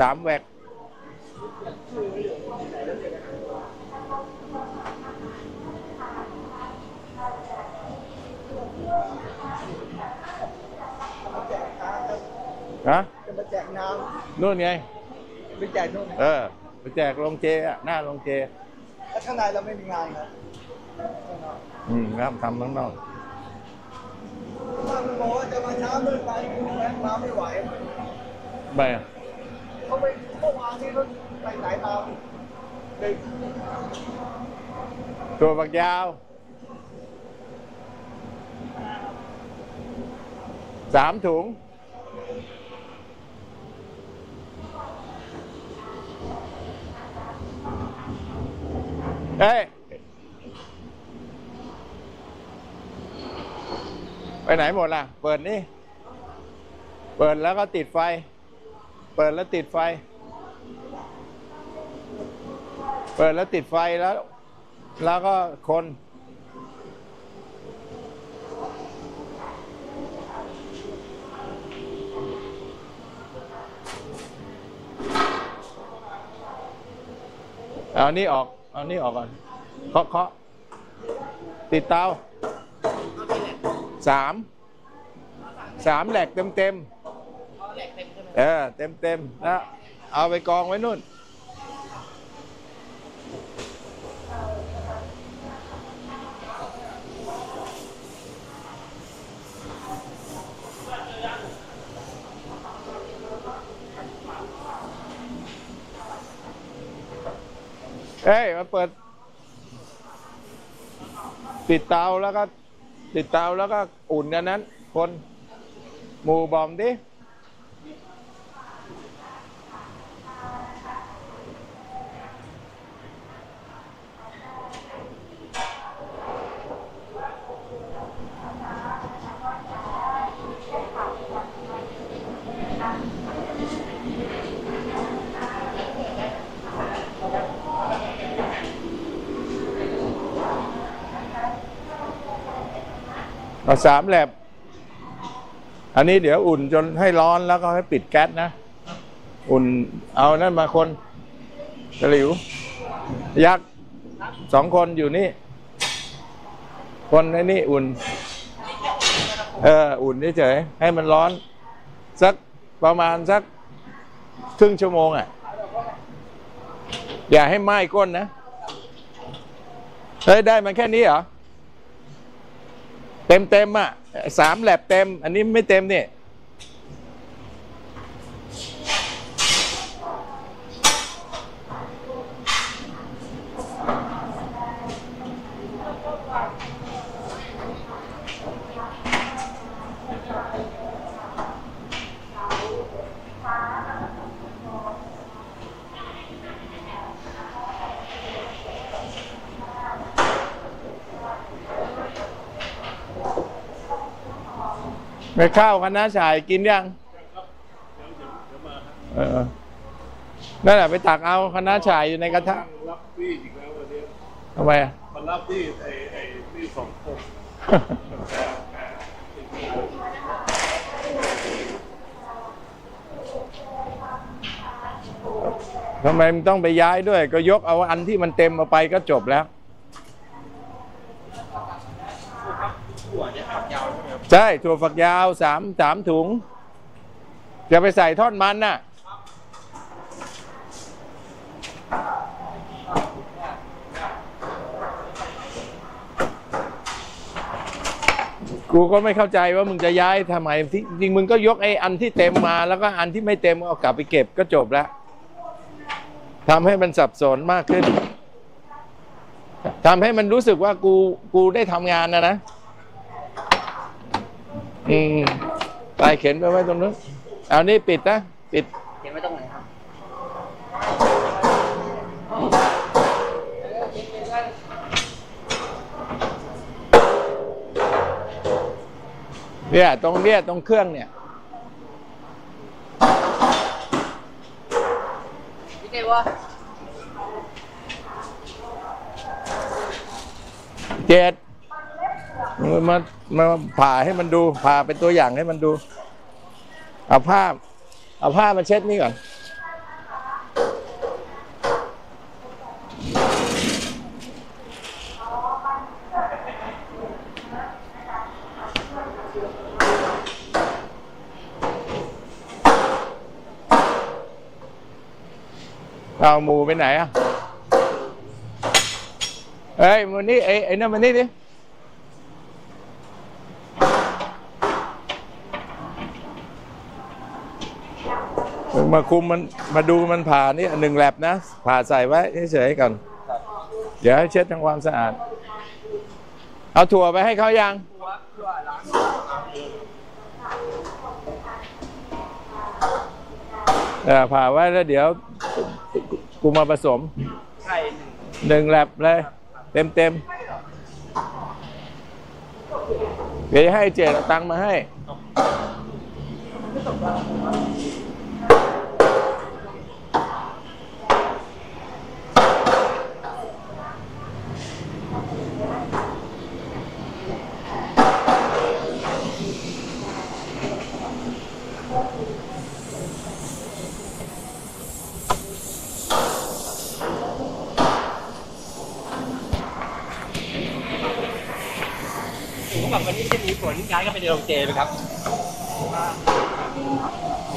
สามแวกฮะจะมาแจกน้ำนู่นไงไปแจกนู่นเออไปแจกโรงเจอะหน้าโรงเจแล้วข้างในเราไม่มีงานครับอืมครับทำข้างนอกถ้าคุณบอกว่าจะมาช้าเมืดไปคุณแม่มาไม่ไหวไปอะ เขาไปเมื่อวานนี้เขาไปไหนมาดึกตัวฝักยาวสามถุงเฮ้ย ไปไหนหมดล่ะ เปิดนี่ เปิดแล้วก็ติดไฟ เปิดแล้วติดไฟ เปิดแล้วติดไฟแล้ว แล้วก็คนเอานี่ออก เอานี่ออกก่อน เคาะเคาะติดเตาสาม สามแหลกเต็มเต็มๆเเออเต็มเต็มๆแล้วเอาไปกองไว้นู่น เอ้ยมาเปิด ติดเตาแล้วก็ ติดเตาแล้วก็อุ่นกันนั้น คน หมูบอมดิ เอาสามแลบอันนี้เดี๋ยวอุ่นจนให้ร้อนแล้วก็ให้ปิดแก๊สนะ อุ่นเอานั่นมาคนตะหลิว ยักษ์สองคนอยู่นี่ คนในนี่อุ่น เออ อุ่นเฉยๆให้มันร้อน สักประมาณสักครึ่งชั่วโมงอะ อย่าให้ไหม้ก้นนะเฮ้ยได้มันแค่นี้เหรอ เต็มเต็มอะสามแลบเต็ม อันนี้ไม่เต็มเนี่ย ไม่ข้าวคณะฉายกินยังเออนั่นแหละไปตักเอาคณะฉายอยู่ในกระทะรับพี่อีกแล้ววันนี้ทำไมอะมันรับพี่ไอ้ไอ้พี่สองคนทำไมมันต้องไปย้ายด้วย ก็ยกเอาอันที่มันเต็มมาไปก็จบแล้ว ใช่ถั่วฝักยาวสามสามถุง จะไปใส่ทอดมันน่ะกูก็ไม่เข้าใจว่ามึงจะย้ายทำไมที่จริงมึงก็ยกไอ้อันที่เต็มมา แล้วก็อันที่ไม่เต็มเอากลับไปเก็บก็จบแล้วทำให้มันสับสนมากขึ้นทำให้มันรู้สึกว่ากูกูได้ทำงานนะนะ อืมไปเข็นไปไว้ตรงนู้นเอานี่ปิดนะ ปิด เขียนไว้ตรงไหนครับ เนี่ยตรงเนี้ยตรงเครื่องเนี่ย พี่เจวะเจ็ด มามาผ่าให้มันดู ผ่าเป็นตัวอย่างให้มันดู เอาผ้า เอาผ้ามาเช็ดนี่ก่อน เอาหมูไปไหนอะ เอ้ยมันนี่ไอ้ไอ้นั่นมันนี่ดิ มึงมาคุมมันมาดูมันผ่านี่หนึ่งแลบนะ ผ่าใส่ไว้เฉยๆก่อนเดี๋ยวให้เช็ดทำความสะอาด เอาถั่วไปให้เขายังเออผ่าไว้แล้วเดี๋ยวกูมาผสมไข่หนึ่งแลบเลย เต็มเต็มๆเดี๋ยวจะให้เจดเอาตังค์มาให้ ผมบอกวันนี้จะมีฝนย้ายก็ไปในโรงเจไหมครับโอเค